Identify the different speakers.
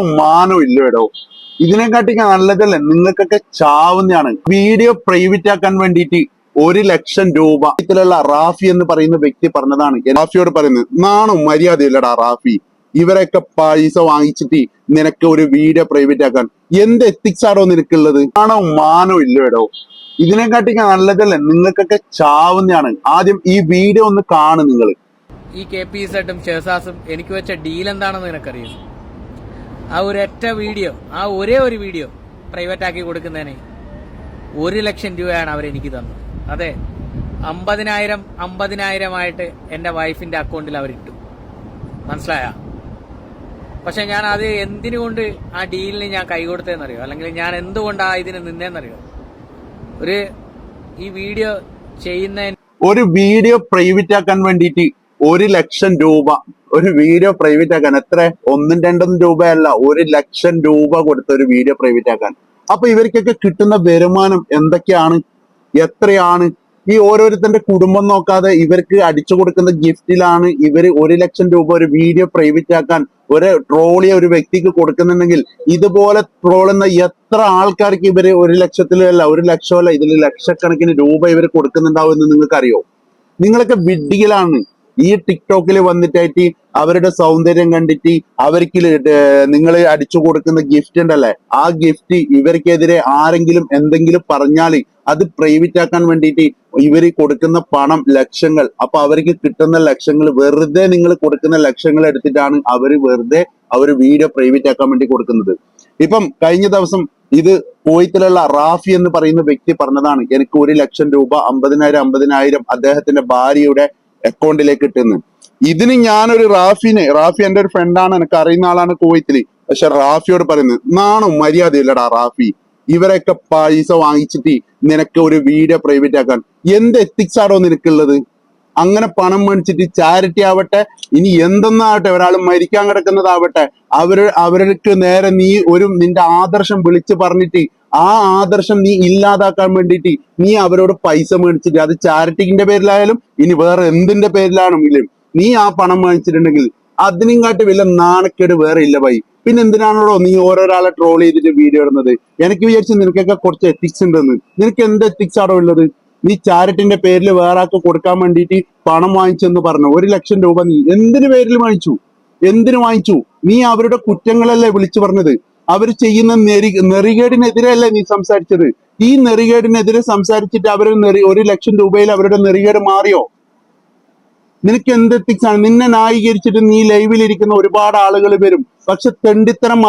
Speaker 1: മാനം ഇല്ലടോ ഇതിനെക്കാട്ടി നല്ലതല്ലേ? നിങ്ങൾക്കൊക്കെ ചാവുന്നതാണ് വീഡിയോ പ്രൈവറ്റ് ആക്കാൻ വേണ്ടിയിട്ട് ഒരു ലക്ഷം രൂപ ഇതിലുള്ള റാഫി എന്ന് പറയുന്ന വ്യക്തി പറഞ്ഞതാണ്. റാഫിയോട് പറയുന്നത് നാണോ മര്യാദ ഇല്ലടാ റാഫി. ഇവരൊക്കെ പൈസ വാങ്ങിച്ചിട്ട് നിനക്ക് ഒരു വീഡിയോ പ്രൈവറ്റ് ആക്കാൻ എന്ത് എത്തിക്സ് ആണോ നിനക്കുള്ളത്? ആണോ മാനോ ഇല്ലടോ ഇതിനെക്കാട്ടി നല്ലതല്ലേ? നിങ്ങൾക്കൊക്കെ ചാവുന്നതാണ് ആദ്യം ഈ വീഡിയോ ഒന്ന് കാണു നിങ്ങൾ
Speaker 2: ഈ കെ പി ഷെസാസും എനിക്ക് വെച്ച ഡീൽ എന്താണെന്ന് നിനക്കറിയും? ആ ഒരൊറ്റ വീഡിയോ ആ ഒരേ ഒരു വീഡിയോ പ്രൈവറ്റ് ആക്കി കൊടുക്കുന്നതിന് ഒരു ലക്ഷം രൂപയാണ് അവരെനിക്ക് തന്നത്. അതെ അമ്പതിനായിരം അമ്പതിനായിരമായിട്ട് എന്റെ വൈഫിന്റെ അക്കൗണ്ടിൽ അവരിട്ടു. മനസ്സിലായ? പക്ഷെ ഞാൻ അത് എന്തിനുകൊണ്ട് ആ ഡീലിന് ഞാൻ കൈകൊടുത്തതെന്നറിയോ? അല്ലെങ്കിൽ ഞാൻ എന്തുകൊണ്ടാണ് ഇതിന് നിന്നേന്നറിയോ ഒരു ഈ വീഡിയോ ചെയ്യുന്നതിന്
Speaker 1: ഒരു വീഡിയോ പ്രൈവറ്റ് ആക്കാൻ വേണ്ടിയിട്ട് ഒരു ലക്ഷം രൂപ. ഒരു വീഡിയോ പ്രൈവറ്റ് ആക്കാൻ. എത്ര? ഒന്നും രണ്ടും രൂപയല്ല. ഒരു ലക്ഷം രൂപ കൊടുത്ത ഒരു വീഡിയോ പ്രൈവറ്റ് ആക്കാൻ. അപ്പൊ ഇവർക്കൊക്കെ കിട്ടുന്ന വരുമാനം എന്തൊക്കെയാണ്? എത്രയാണ്? ഈ ഓരോരുത്തരുടെ കുടുംബം നോക്കാതെ ഇവർക്ക് അടിച്ചു കൊടുക്കുന്ന ഗിഫ്റ്റിലാണ് ഇവർ ഒരു ലക്ഷം രൂപ ഒരു വീഡിയോ പ്രൈവറ്റ് ആക്കാൻ ഒരു ട്രോളി ഒരു വ്യക്തിക്ക് കൊടുക്കുന്നുണ്ടെങ്കിൽ ഇതുപോലെ ട്രോളുന്ന എത്ര ആൾക്കാർക്ക് ഇവർ ഒരു ലക്ഷത്തിലല്ല ഒരു ലക്ഷമല്ല ഇതിൽ ലക്ഷക്കണക്കിന് രൂപ ഇവർ കൊടുക്കുന്നുണ്ടാവും എന്ന് നിങ്ങൾക്കറിയോ? നിങ്ങളൊക്കെ വിഡ്ഢികളാണ്. ഈ ടിക്ടോക്കിൽ വന്നിട്ടായിട്ട് അവരുടെ സൗന്ദര്യം കണ്ടിട്ട് അവർക്ക് നിങ്ങൾ അടിച്ചു കൊടുക്കുന്ന ഗിഫ്റ്റ് ഉണ്ടല്ലേ? ആ ഗിഫ്റ്റ് ഇവർക്കെതിരെ ആരെങ്കിലും എന്തെങ്കിലും പറഞ്ഞാൽ അത് പ്രൈവറ്റ് ആക്കാൻ വേണ്ടിയിട്ട് ഇവർ കൊടുക്കുന്ന പണം ലക്ഷങ്ങൾ. അപ്പൊ അവർക്ക് കിട്ടുന്ന ലക്ഷങ്ങൾ വെറുതെ നിങ്ങൾ കൊടുക്കുന്ന ലക്ഷങ്ങൾ എടുത്തിട്ടാണ് അവർ വെറുതെ അവർ വീഡിയോ പ്രൈവറ്റ് ആക്കാൻ വേണ്ടി കൊടുക്കുന്നത്. ഇപ്പം കഴിഞ്ഞ ദിവസം ഇത് കോയത്തിലുള്ള റാഫി എന്ന് പറയുന്ന വ്യക്തി പറഞ്ഞതാണ് എനിക്ക് ഒരു ലക്ഷം രൂപ അമ്പതിനായിരം അമ്പതിനായിരം അദ്ദേഹത്തിന്റെ ഭാര്യയുടെ അക്കൗണ്ടിലേക്ക് ഇട്ടുന്നു. ഇതിന് ഞാനൊരു റാഫിനെ റാഫി എന്റെ ഒരു ഫ്രണ്ടാണ് എനിക്ക് അറിയുന്ന ആളാണ് കുവൈത്തിൽ പക്ഷെ റാഫിയോട് പറയുന്നത് നാണോ മര്യാദ ഇല്ലടാ റാഫി? ഇവരൊക്കെ പൈസ വാങ്ങിച്ചിട്ട് നിനക്ക് ഒരു വീഡിയോ പ്രൈവറ്റ് ആക്കാൻ. എന്ത് എത്തിക്സ് ആണോ നിനക്കുള്ളത്? അങ്ങനെ പണം മേടിച്ചിട്ട് ചാരിറ്റി ആവട്ടെ ഇനി എന്തെന്നാവട്ടെ ഒരാൾ മരിക്കാൻ കിടക്കുന്നതാവട്ടെ അവർ അവർക്ക് നേരെ നീ ഒരു നിന്റെ ആദർശം വിളിച്ചു പറഞ്ഞിട്ട് ആ ആദർശം നീ ഇല്ലാതാക്കാൻ വേണ്ടിയിട്ട് നീ അവരോട് പൈസ മേടിച്ചിട്ട് അത് ചാരിറ്റിന്റെ പേരിലായാലും ഇനി വേറെ എന്തിന്റെ പേരിലാണെങ്കിലും നീ ആ പണം മേടിച്ചിട്ടുണ്ടെങ്കിൽ അതിനും കാട്ടി വല്ല നാണക്കേട് വേറെ ഇല്ല ബൈ പിന്നെ എന്തിനാണല്ലോ നീ ഓരോരാളെ ട്രോൾ ചെയ്തിട്ട് വീഡിയോ ഇടുന്നത്? എനിക്ക് വിചാരിച്ചു നിനക്കൊക്കെ കുറച്ച് എത്തിക്സ് ഉണ്ടെന്ന്. നിനക്ക് എന്ത് എത്തിക്സ് ആണോ ഉള്ളത്? നീ ചാരിറ്റിന്റെ പേരിൽ വേറെ ആൾക്ക് കൊടുക്കാൻ വേണ്ടിയിട്ട് പണം വാങ്ങിച്ചെന്ന് പറഞ്ഞു? ഒരു ലക്ഷം രൂപ നീ എന്തിനു പേരിൽ വാങ്ങിച്ചു? എന്തിനു വാങ്ങിച്ചു? നീ അവരുടെ കുറ്റങ്ങളല്ലേ വിളിച്ചു പറഞ്ഞത്? അവർ ചെയ്യുന്ന നെറി നെറികേടിനെതിരെയല്ല നീ സംസാരിച്ചത്? ഈ നെറികേടിനെതിരെ സംസാരിച്ചിട്ട് അവർ നെറി ഒരു ലക്ഷം രൂപയിൽ അവരുടെ നെറികേട് മാറിയോ? നിനക്ക് എന്ത് എത്തിക്സാണ് നിന്നെ ന്യായീകരിച്ചിട്ട് നീ ലൈവിൽ ഇരിക്കുന്ന ഒരുപാട് ആളുകൾ വരും. പക്ഷെ തെണ്ടിത്തരം